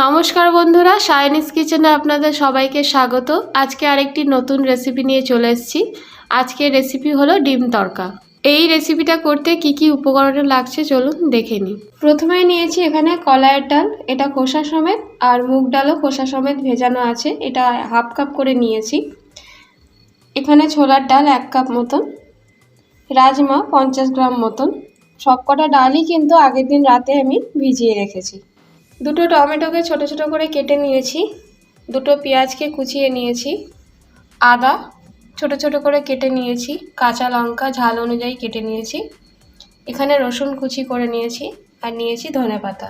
নমস্কার বন্ধুরা সায়নিস কিচেনে আপনাদের সবাইকে স্বাগত। আজকে আরেকটি নতুন রেসিপি নিয়ে চলে এসেছি। আজকের রেসিপি হলো ডিম তড়কা। এই রেসিপিটা করতে কি কি উপকরণ লাগছে চলুন দেখে নিই। প্রথমে নিয়েছি এখানে কলাইয়ের ডাল, এটা খোসা সমেত, আর মুগ ডালও খোসা সমেত ভেজানো আছে, এটা হাফ কাপ করে নিয়েছি। এখানে ছোলার ডাল এক কাপ মতন, রাজমা পঞ্চাশ গ্রাম মতন, সবকটা ডালই কিন্তু আগের দিন রাতে আমি ভিজিয়ে রেখেছি। দুটো টমেটোকে ছোট ছোট করে কেটে নিয়েছি। দুটো পেঁয়াজকে কুচিয়ে নিয়েছি। আদা ছোট ছোট করে কেটে নিয়েছি। কাঁচা লঙ্কা ঝাল অনুযায়ী কেটে নিয়েছি। এখানে রসুন কুচি করে নিয়েছি আর নিয়েছি ধনে পাতা।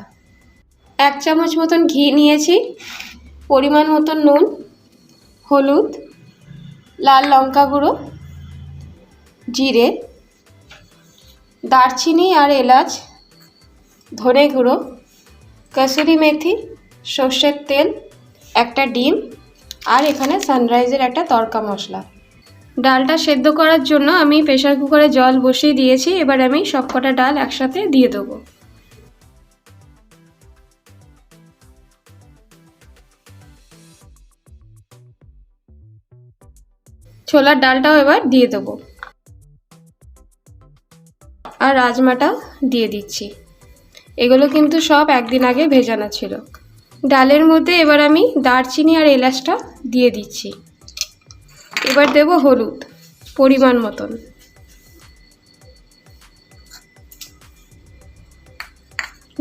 এক চামচ মতন ঘি নিয়েছি। পরিমাণ মতন নুন, হলুদ, লাল লঙ্কা গুঁড়ো, জিরে, দারচিনি আর এলাচ, ধনে গুঁড়ো কসুরি মেথি, সর্ষের তেল, একটা ডিম আর এখানে সানরাইজের একটা তড়কা মশলা। ডালটা সেদ্ধ করার জন্য আমি প্রেশার কুকারে জল বসিয়ে দিয়েছি, এবার আমি সবকটা ডাল একসাথে দিয়ে দেবো। ছোলার ডালটাও এবার দিয়ে দেবো। আর রাজমাটা দিয়ে দিচ্ছি। এগুলো কিন্তু সব একদিন আগে ভেজানো ছিল। ডালের মধ্যে এবার আমি দারচিনি আর এলাচটা দিয়ে দিচ্ছি। এবার দেব হলুদ, পরিমাণ মতন।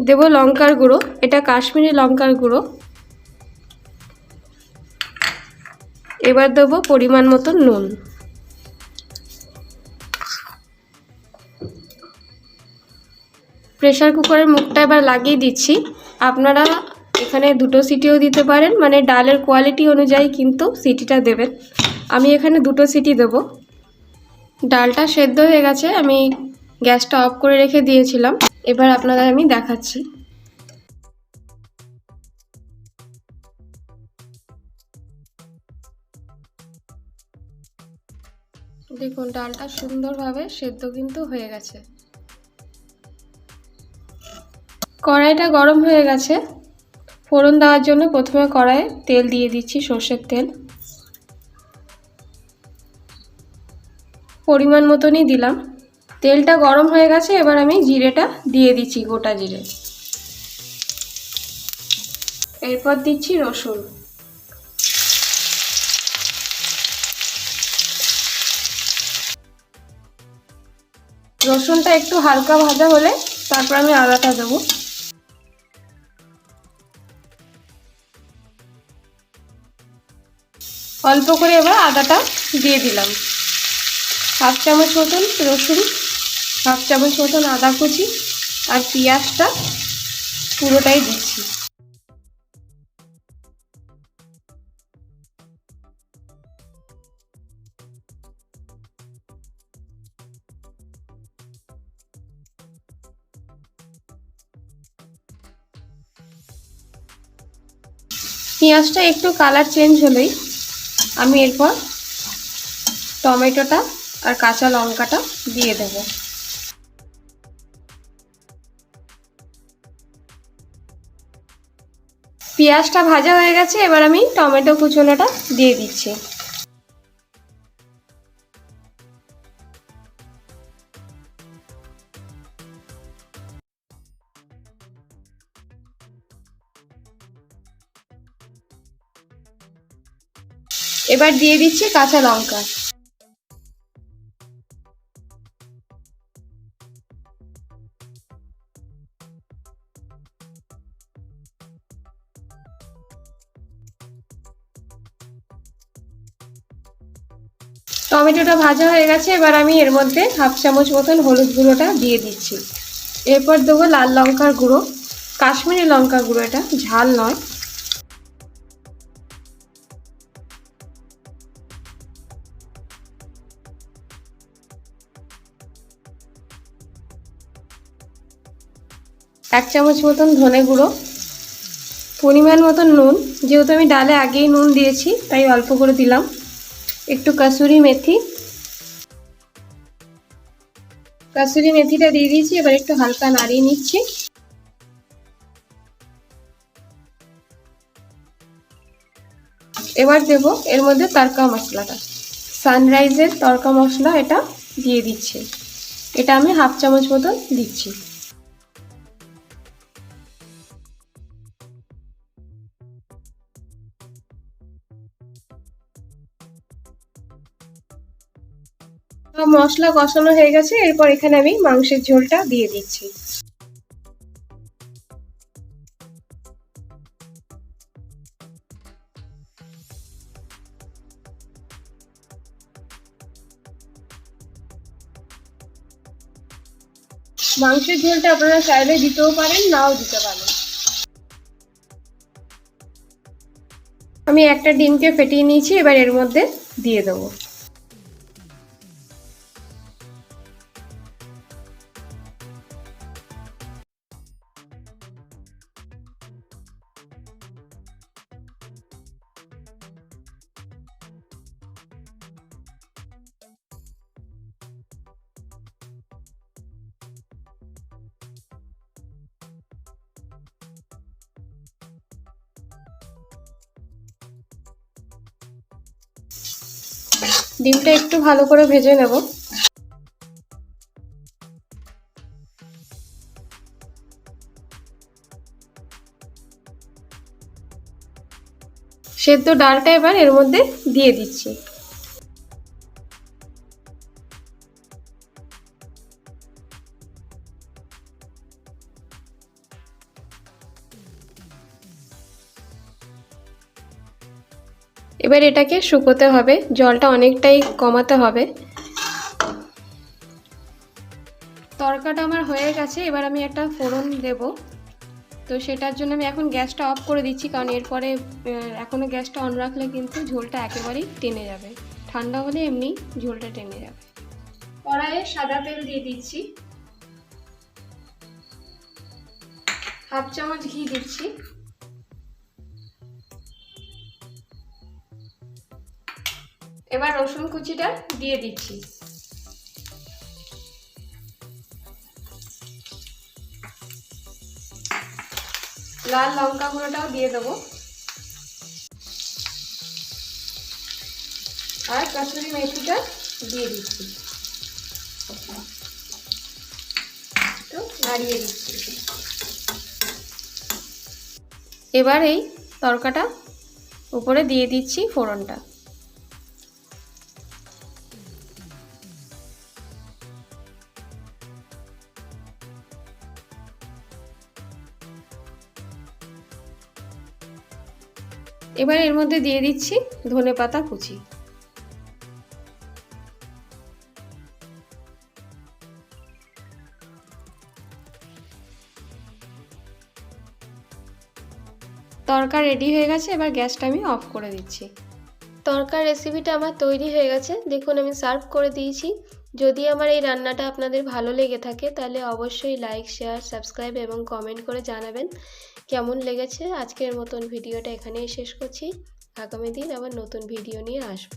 দেব লঙ্কার গুঁড়ো, এটা কাশ্মীরি লঙ্কার গুঁড়ো। এবার দেবো পরিমাণ মতন নুন। প্রেশার কুকারের মুখটা এবার লাগিয়ে দিচ্ছি। আপনারা এখানে দুটো সিটিও দিতে পারেন মানে ডালের কোয়ালিটি অনুযায়ী কিন্তু সিটিটা দেবেন। আমি এখানে দুটো সিটি দেব। ডালটা সেদ্ধ হয়ে গেছে, আমি গ্যাসটা অফ করে রেখে দিয়েছিলাম। এবার আপনাদের আমি দেখাচ্ছি। দেখুন, ডালটা সুন্দরভাবে সেদ্ধ কিন্তু হয়ে গেছে। কড়াইটা গরম হয়ে গেছে। ফোড়ন দেওয়ার জন্য প্রথমে কড়াইয়ে তেল দিয়ে দিচ্ছি সর্ষের তেল। পরিমাণ মতনই দিলাম। তেলটা গরম হয়ে গেছে, এবার আমি জিরেটা দিয়ে দিচ্ছি, গোটা জিরে। এরপর দিচ্ছি রসুন। রসুনটা একটু হালকা ভাজা হলে তারপর আমি আদাটা দেবো। অল্প করে এবার আদাটা দিয়ে দিলাম। হাফ চামচ মতন রসুন, হাফ চামচ মতন আদা কুচি আর পেঁয়াজটা পুরোটাই দিচ্ছি। পেঁয়াজটা একটু কালার চেঞ্জ হলেই আমি এরপর টমেটোটা আর কাঁচা লঙ্কাটা দিয়ে দেব। পেঁয়াজটা ভাজা হয়ে গেছে, এবার আমি টমেটো কুচোনোটা দিয়ে দিচ্ছি। এবার দিয়ে দিচ্ছি কাঁচা লঙ্কা। টমেটোটা ভাজা হয়ে গেছে, এবার আমি এর মধ্যে হাফ চামচ মতন হলুদ গুঁড়োটা দিয়ে দিচ্ছি। এরপর দেবো লাল লঙ্কার গুঁড়ো। কাশ্মীরি লঙ্কার গুঁড়ো এটা, ঝাল নয়। এক চামচ মতন ধনে গুঁড়ো, পরিমাণ মতন নুন। যেহেতু আমি ডালে আগেই নুন দিয়েছি, তাই অল্প করে দিলাম। একটু কাসুরি মেথি। কাসুরি মেথিটা দিয়ে দিয়েছি, এবার একটু হালকা নাড়িয়ে নিচ্ছি। এবার দেব এর মধ্যে তড়কা মশলাটা। সানরাইজের তড়কা মশলা এটা দিয়ে দিচ্ছি। এটা আমি হাফ চামচ মতন দিচ্ছি। মশলা কষানো হয়ে গেছে, এরপর এখানে আমি মাংসের ঝোলটা দিয়ে দিচ্ছি। মাংসের ঝোলটা আপনারা চাইলে দিতেও পারেন, নাও দিতে পারেন। আমি একটা ডিমকে ফেটিয়ে নিয়েছি, এবার এর মধ্যে দিয়ে দেবো। ডিমটা একটু ভালো করে ভেজে নেব। সেদ্ধ ডালটা এবার এর মধ্যে দিয়ে দিচ্ছি। এবার এটাকে শুকোতে হবে, জলটা অনেকটাই কমাতে হবে। তরকাটা আমার হয়ে গেছে, এবার আমি একটা ফোড়ন দেব। তো সেটার জন্য আমি এখন গ্যাসটা অফ করে দিচ্ছি, কারণ এরপরে এখনও গ্যাসটা অন রাখলে কিন্তু ঝোলটা একেবারেই টেনে যাবে। ঠান্ডা হলে এমনি ঝোলটা টেনে যাবে। কড়াইয়ে সাদা তেল দিয়ে দিচ্ছি। হাফ চামচ ঘি দিচ্ছি। এবার রসুন কুচিটা দিয়ে দিচ্ছি। লাল লঙ্কা গুঁড়োটাও দিয়ে দেবো। আর কাসুরি মেথিটা দিয়ে দিচ্ছি। তো নাড়িয়ে দিচ্ছি। এবার এই তরকাটা উপরে দিয়ে দিচ্ছি ফোড়নটা। এবার এর মধ্যে দিয়ে দিচ্ছি ধনে পাতা কুচি। তরকা রেডি হয়ে গেছে, এবার গ্যাসটা আমি অফ করে দিচ্ছি। তরকার রেসিপিটা আমার তৈরি হয়ে গেছে, দেখুন আমি সার্ভ করে দিয়েছি। যদি আমার এই রান্নাটা আপনাদের ভালো লেগে থাকে, তাহলে অবশ্যই লাইক শেয়ার সাবস্ক্রাইব এবং কমেন্ট করে জানাবেন কেমন লেগেছে আজকের মতন ভিডিওটা এখানেই শেষ করছি। আগামী দিন আবার নতুন ভিডিও নিয়ে আসব।